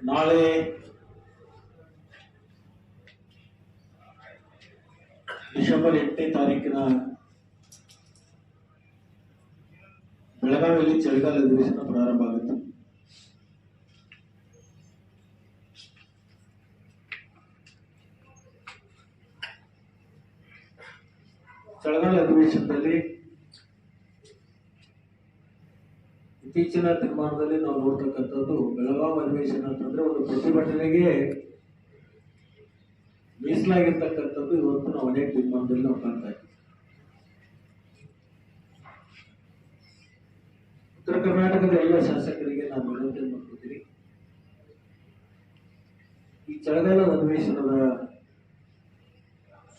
ನಾಳೆ ಡಿಸೆಂಬರ್ ಎಂಟನೇ ತಾರೀಕಿನ ಬೆಳಗಾವಿಯಲ್ಲಿ ಚಳಿಗಾಲ ಅಧಿವೇಶನ ಪ್ರಾರಂಭ ಆಗುತ್ತೆ ಚಳಿಗಾಲ ಅಧಿವೇಶನದಲ್ಲಿ ಇತ್ತೀಚಿನ ತೀರ್ಮಾನದಲ್ಲಿ ನಾವು ನೋಡ್ತಕ್ಕಂಥದ್ದು ಬೆಳಗಾವಿ ಅಧಿವೇಶನ ಅಂತಂದ್ರೆ ಒಂದು ಪ್ರತಿಭಟನೆಗೆ ಮೀಸಲಾಗಿರ್ತಕ್ಕಂಥದ್ದು ಇವತ್ತು ನಾವು ಅನೇಕ ತೀರ್ಮಾನದಲ್ಲಿ ನಾವು ಕಾಣ್ತಾ ಇದ್ದೀವಿ. ಉತ್ತರ ಕರ್ನಾಟಕದ ಎಲ್ಲ ಶಾಸಕರಿಗೆ ನಾನು ವಿನಂತಿ ಮಾಡ್ಕೊತೀನಿ. ಈ ಚಳಗಾಲ ಅಧಿವೇಶನದ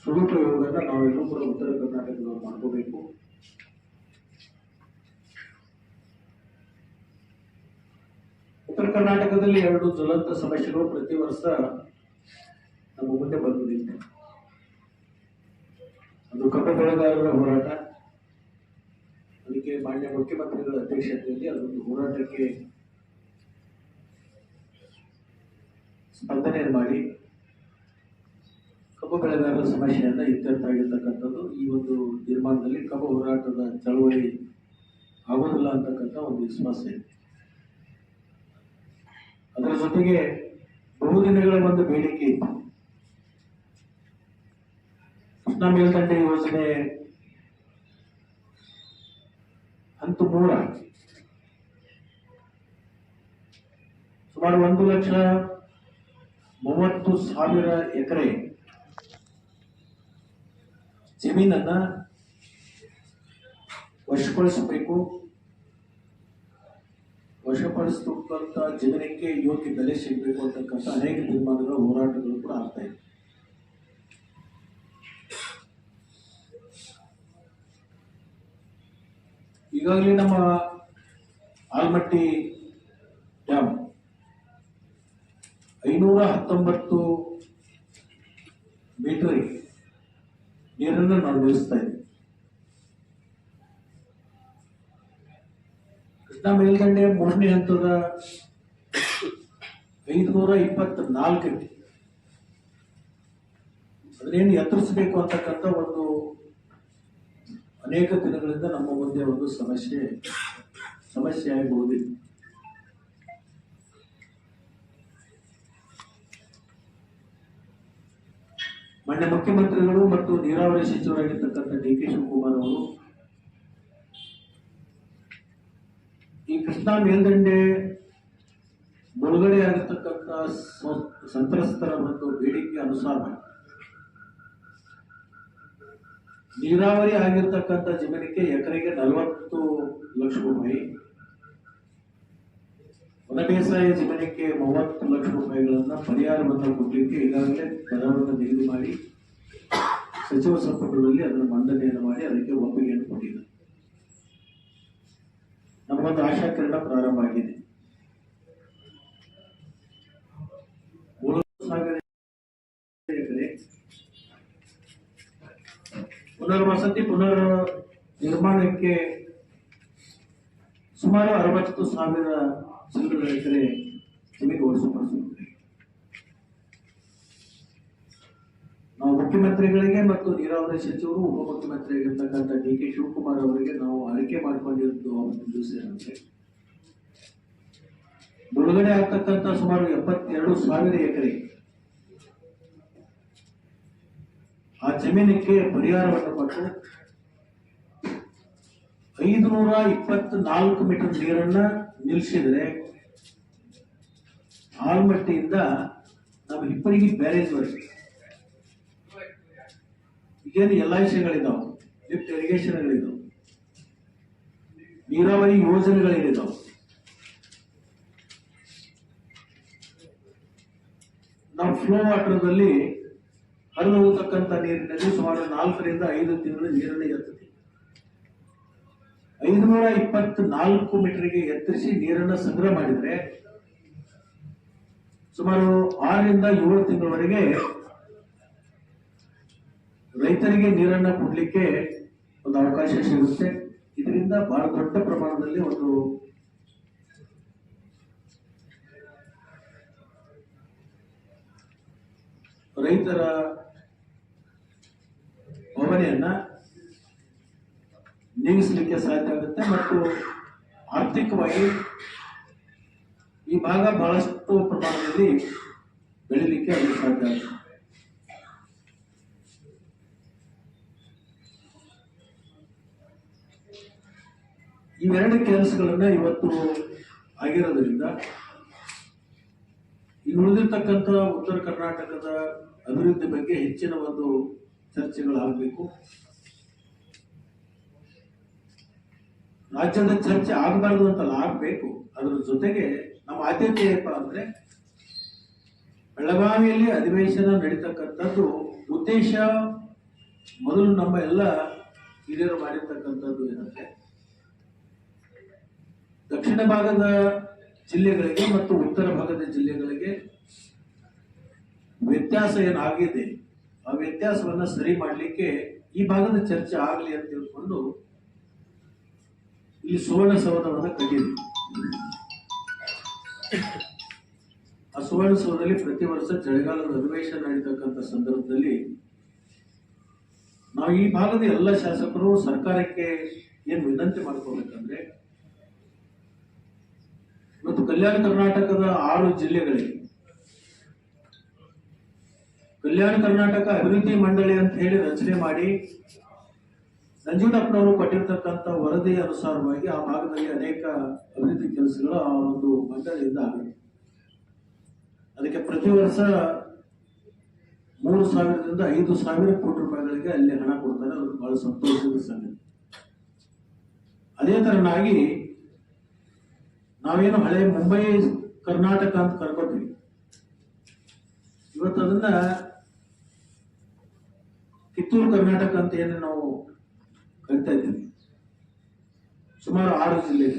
ಸದುಪಯೋಗನ ನಾವೆಲ್ಲರೂ ಕೂಡ ಉತ್ತರ ಕರ್ನಾಟಕದವರು ಮಾಡ್ಕೋಬೇಕು ಉತ್ತರ ಕರ್ನಾಟಕದಲ್ಲಿ ಎರಡು ಜ್ವಲಂತ ಸಮಸ್ಯೆಗಳು ಪ್ರತಿ ವರ್ಷ ನಮ್ಮ ಮುಂದೆ ಬಂದಿದೆ. ಅದು ಕಬ್ಬು ಬೆಳೆಗಾರರ ಹೋರಾಟ, ಅದಕ್ಕೆ ಮಾನ್ಯ ಮುಖ್ಯಮಂತ್ರಿಗಳ ಅಧ್ಯಕ್ಷತೆಯಲ್ಲಿ ಅದೊಂದು ಹೋರಾಟಕ್ಕೆ ಸ್ಪಂದನೆ ಮಾಡಿ ಕಬ್ಬು ಬೆಳೆಗಾರರ ಸಮಸ್ಯೆಯನ್ನ ಇತ್ಯರ್ಥ ಆಗಿರ್ತಕ್ಕಂಥದ್ದು ಈ ಒಂದು ತೀರ್ಮಾನದಲ್ಲಿ ಕಬ್ಬು ಹೋರಾಟದ ಚಳವಳಿ ಆಗೋದಿಲ್ಲ ಅಂತಕ್ಕಂಥ ಒಂದು ವಿಶ್ವಾಸ ಇದೆ. ಅದರ ಜೊತೆಗೆ ಬಹುದಿನಗಳ ಒಂದು ಬೇಡಿಕೆ ಇತ್ತು. ಕೃಷ್ಣ ಮೇಲ್ದಂಡೆ ಯೋಜನೆ ಹಂತ ಮೂರ. ಸುಮಾರು ಒಂದು ಲಕ್ಷ ಮೂವತ್ತು ಸಾವಿರ ಎಕರೆ ಜಮೀನನ್ನ ವಶಪಡಿಸಬೇಕು. ವಶಪಡಿಸ್ತಕ್ಕಂಥ ಜನರಿಗೆ ಯೋಗ್ಯ ಬೆಲೆ ಸಿಗಬೇಕು ಅಂತಕ್ಕಂಥ ಅನೇಕ ತೀರ್ಮಾನಗಳ, ಹೋರಾಟಗಳು ಕೂಡ ಆಗ್ತಾ ಇದೆ. ಈಗಾಗಲೇ ನಮ್ಮ ಆಲ್ಮಟ್ಟಿ ಡ್ಯಾಮ್ ಐನೂರ ಹತ್ತೊಂಬತ್ತು ಮೀಟರ್ ನೀರನ್ನು ನಾವು ಇದೆ. ಇದ್ದೀವಿ ಕೃಷ್ಣಾ ಮೇಲ್ದಂಡೆ ಮೂರನೇ ಹಂತದ ಐದುನೂರ ಇಪ್ಪತ್ನಾಲ್ಕು ಇದೆ ಅದನ್ನೇನು ಎತ್ತರಿಸಬೇಕು ಅಂತಕ್ಕಂಥ ಒಂದು ಅನೇಕ ದಿನಗಳಿಂದ ನಮ್ಮ ಮುಂದೆ ಒಂದು ಸಮಸ್ಯೆ ಸಮಸ್ಯೆ ಆಗಬಹುದು ಮಾನ್ಯ ಮುಖ್ಯಮಂತ್ರಿಗಳು ಮತ್ತು ನೀರಾವರಿ ಸಚಿವರಾಗಿರ್ತಕ್ಕಂಥ ಡಿ ಕೆ ಶಿವಕುಮಾರ್ ಅವರು ಈ ಕೃಷ್ಣ ಮೇಲ್ದಂಡೆ ಮುಳುಗಡೆ ಸ- ಸಂತ್ರಸ್ತರ ಒಂದು ಬೇಡಿಕೆ ಅನುಸಾರ ನೀರಾವರಿ ಆಗಿರ್ತಕ್ಕಂಥ ಜಮೀನಿಗೆ ಎಕರೆಗೆ ನಲವತ್ತು ಲಕ್ಷ ರೂಪಾಯಿ ಒಣ ಬೇಸಾಯ ಜಮೀನಿಗೆ ಮೂವತ್ತು ಲಕ್ಷ ರೂಪಾಯಿಗಳನ್ನ ಪರಿಹಾರವನ್ನು ಕೊಡಲಿಕ್ಕೆ ಈಗಾಗಲೇ ದರವನ್ನು ನಿಗದಿ ಮಾಡಿ, ಸಚಿವ ಸಂಪುಟದಲ್ಲಿ ಅದನ್ನು ಮಂಡನೆಯನ್ನು ಮಾಡಿ ಅದಕ್ಕೆ ಒಪ್ಪಿಗೆಯನ್ನು ಕೊಟ್ಟಿದ್ದಾರೆ. ನಮಗೊಂದು ಆಶಾಕಿರಣ ಪ್ರಾರಂಭ ಆಗಿದೆ. ಪುನರ್ವಸತಿ ಪುನರ್ ನಿರ್ಮಾಣಕ್ಕೆ ಸುಮಾರು ಅರವತ್ತು ಸಾವಿರ ಚಿಲ್ಲರೆ ಎಕರೆ ಜಮೀನು ಒಳಪಡಿಸುತ್ತದೆ ನಾವು ಮುಖ್ಯಮಂತ್ರಿಗಳಿಗೆ ಮತ್ತು ನೀರಾವರಿ ಸಚಿವರು ಉಪಮುಖ್ಯಮಂತ್ರಿ ಆಗಿರ್ತಕ್ಕಂಥ ಡಿ ಕೆ ಶಿವಕುಮಾರ್ ಅವರಿಗೆ ನಾವು ಆಯ್ಕೆ ಮಾಡಿಕೊಂಡಿದ್ದು ಏನಂದ್ರೆ ಮುಳುಗಡೆ ಆಗ್ತಕ್ಕಂಥ ಸುಮಾರು ಎಪ್ಪತ್ತೆರಡು ಸಾವಿರ ಎಕರೆ ಆ ಜಮೀನಿಗೆ ಪರಿಹಾರವನ್ನು ಕೊಟ್ಟು ಐದುನೂರ ಇಪ್ಪತ್ನಾಲ್ಕು ಮೀಟರ್ ನೀರನ್ನ ನಿಲ್ಲಿಸಿದ್ರೆ ಆಲ್ಮಟ್ಟಿಯಿಂದ ನಮ್ಮ ಹಿಪ್ಪರಿಗೆ ಬ್ಯಾರೇಜ್ ವರೆಗೆ ಈಗೇನು ಎಲ್ಲ ಐ ಸಿಗಳಿದಾವೆ ಲಿಫ್ಟ್ ಇರಿಗೇಷನ್ಗಳಿದಾವೆ ನೀರಾವರಿ ಯೋಜನೆಗಳೇನಿದಾವೆ ನಾವು ಫ್ಲೋ ವಾಟರ್ನಲ್ಲಿ ಹರಿದು ಹೋಗತಕ್ಕಂಥ ನೀರಿನಲ್ಲಿ ಸುಮಾರು ನಾಲ್ಕರಿಂದ ಐದು ತಿಂಗಳು ನೀರನ್ನು ಎತ್ತುತ್ತೆ. ಐದುನೂರ ಇಪ್ಪತ್ನಾಲ್ಕು ಮೀಟರ್ಗೆ ಎತ್ತರಿಸಿ ನೀರನ್ನು ಸಂಗ್ರಹ ಮಾಡಿದ್ರೆ ಸುಮಾರು ಆರರಿಂದ ಏಳು ತಿಂಗಳವರೆಗೆ ರೈತರಿಗೆ ನೀರನ್ನ ಕೊಡ್ಲಿಕ್ಕೆ ಒಂದು ಅವಕಾಶ ಸಿಗುತ್ತೆ. ಇದರಿಂದ ಬಹಳ ದೊಡ್ಡ ಪ್ರಮಾಣದಲ್ಲಿ ಒಂದು ರೈತರ ಭಾವನೆಯನ್ನ ನೀಗಿಸಲಿಕ್ಕೆ ಸಾಧ್ಯ ಆಗುತ್ತೆ ಮತ್ತು ಆರ್ಥಿಕವಾಗಿ ಈ ಭಾಗ ಬಹಳಷ್ಟು ಪ್ರಮಾಣದಲ್ಲಿ ಬೆಳಿಲಿಕ್ಕೆ ಸಾಧ್ಯ ಆಗುತ್ತೆ. ಇವೆರಡು ಕೆಲಸಗಳನ್ನ ಇವತ್ತು ಆಗಿರೋದ್ರಿಂದ ಇನ್ನು ಉಳಿದಿರ್ತಕ್ಕಂಥ ಉತ್ತರ ಕರ್ನಾಟಕದ ಅಭಿವೃದ್ಧಿ ಬಗ್ಗೆ ಹೆಚ್ಚಿನ ಒಂದು ಚರ್ಚೆಗಳಾಗಬೇಕು. ರಾಜ್ಯದ ಚರ್ಚೆ ಆಗಬಾರದು ಅಂತಲ್ಲ, ಆಗಬೇಕು. ಅದರ ಜೊತೆಗೆ ನಮ್ಮ ಆದ್ಯತೆ ಏನಪ್ಪ ಅಂದ್ರೆ ಬೆಳಗಾವಿಯಲ್ಲಿ ಅಧಿವೇಶನ ನಡೀತಕ್ಕಂಥದ್ದು ಉದ್ದೇಶ ಮೊದಲು ನಮ್ಮ ಎಲ್ಲ ಹಿರಿಯರು ಮಾಡಿರ್ತಕ್ಕಂಥದ್ದು ಏನಂದ್ರೆ ದಕ್ಷಿಣ ಭಾಗದ ಜಿಲ್ಲೆಗಳಿಗೆ ಮತ್ತು ಉತ್ತರ ಭಾಗದ ಜಿಲ್ಲೆಗಳಿಗೆ ವ್ಯತ್ಯಾಸ ಏನಾಗಿದೆ? ಆ ವ್ಯತ್ಯಾಸವನ್ನು ಸರಿ ಮಾಡಲಿಕ್ಕೆ ಈ ಭಾಗದ ಚರ್ಚೆ ಆಗಲಿ ಅಂತ ತಿಳ್ಕೊಂಡು ಇಲ್ಲಿ ಸುವರ್ಣ ಸೌಧವನ್ನು ಕಟ್ಟಿದ್ವಿ. ಆ ಸುವರ್ಣ ಸೌಧದಲ್ಲಿ ಪ್ರತಿ ವರ್ಷ ಚಳಿಗಾಲದ ಅಧಿವೇಶನ ನಡೀತಕ್ಕಂಥ ಸಂದರ್ಭದಲ್ಲಿ ನಾವು ಈ ಭಾಗದ ಎಲ್ಲ ಶಾಸಕರು ಸರ್ಕಾರಕ್ಕೆ ಏನು ವಿನಂತಿ ಮಾಡ್ಕೋಬೇಕಂದ್ರೆ ಕಲ್ಯಾಣ ಕರ್ನಾಟಕದ ಆರು ಜಿಲ್ಲೆಗಳಿಗೆ ಕಲ್ಯಾಣ ಕರ್ನಾಟಕ ಅಭಿವೃದ್ಧಿ ಮಂಡಳಿ ಅಂತ ಹೇಳಿ ರಚನೆ ಮಾಡಿ ನಂಜುಂಡಪ್ಪನವರು ಕೊಟ್ಟಿರ್ತಕ್ಕಂಥ ವರದಿ ಅನುಸಾರವಾಗಿ ಆ ಭಾಗದಲ್ಲಿ ಅನೇಕ ಅಭಿವೃದ್ಧಿ ಕೆಲಸಗಳು ಆ ಒಂದು ಮಂಡಳಿಯಿಂದ ಆಗಿದೆ. ಅದಕ್ಕೆ ಪ್ರತಿ ವರ್ಷ ಮೂರು ಸಾವಿರದಿಂದ ಐದು ಸಾವಿರ ಕೋಟಿ ರೂಪಾಯಿಗಳಿಗೆ ಅಲ್ಲಿ ಹಣ ಕೊಡ್ತಾರೆ. ಅದು ಬಹಳ ಸಂತೋಷದ ಸಂಗತಿ. ಅದೇ ತರನಾಗಿ ನಾವೇನು ಹಳೆ ಮುಂಬೈ, ಕರ್ನಾಟಕ ಅಂತ ಕರ್ಕೊತೀವಿ. ಇವತ್ತು ಅದನ್ನ ಕಿತ್ತೂರು, ಕರ್ನಾಟಕ ಅಂತ ಏನು ನಾವು ಕರಿತಾ ಇದ್ದೀವಿ. ಸುಮಾರು ಆರು ಜಿಲ್ಲೆ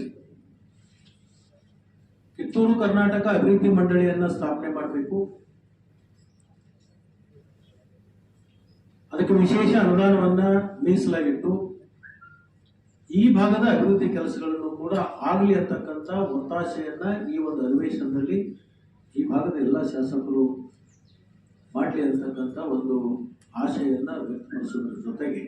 ಕಿತ್ತೂರು, ಕರ್ನಾಟಕ ಅಭಿವೃದ್ಧಿ ಮಂಡಳಿಯನ್ನ ಸ್ಥಾಪನೆ ಮಾಡಬೇಕು. ಅದಕ್ಕೆ ವಿಶೇಷ ಅನುದಾನವನ್ನ ಮೀಸಲಾಗಿಟ್ಟು ಈ ಭಾಗದ ಅಭಿವೃದ್ಧಿ ಕೆಲಸಗಳನ್ನು ಕೂಡ ಆಗಲಿ ಅಂತಕ್ಕಂಥ ಒತ್ತಾಸೆಯನ್ನ ಈ ಒಂದು ಅಧಿವೇಶನದಲ್ಲಿ ಈ ಭಾಗದ ಎಲ್ಲ ಶಾಸಕರು ಮಾಡಲಿ ಅಂತಕ್ಕಂಥ ಒಂದು ಆಶೆಯನ್ನು ವ್ಯಕ್ತಪಡಿಸುವುದರ ಜೊತೆಗೆ